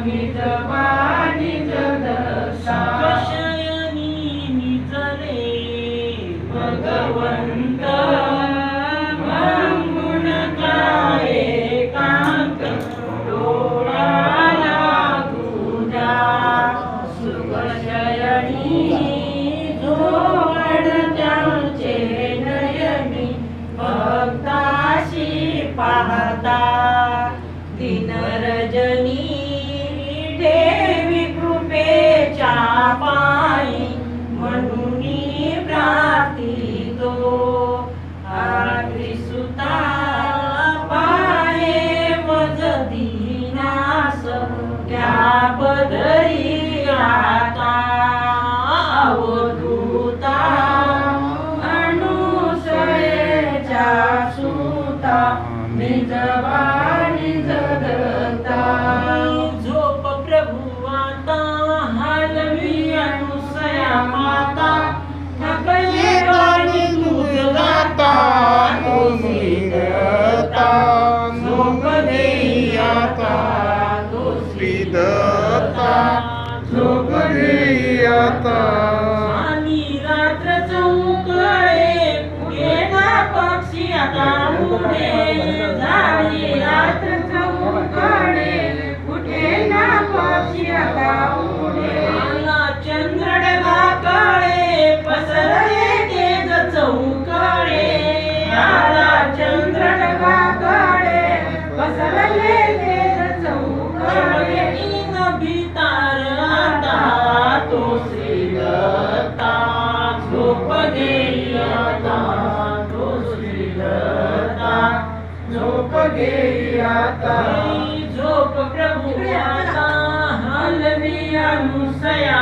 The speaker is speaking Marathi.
सुता निज वाणी जगता निजरे भगवंत। काय कांत डोळाला सुखशयनी जोड त्यांचे नयनी। भक्ताशी पाहता। पायी म्हणून प्रार्थितो. सुता पाये वज दिनास त्या बदरी आता अवधूता अनुसयेच्या सुता निजवा झोप देई आता. आणि रात्र चौकळे पुढे ना पक्षी आता उडे झाली रात्र झोप देई आता तो श्रीदत्ता झोप घेई आता झोप प्रभू आता हलवी अनुसया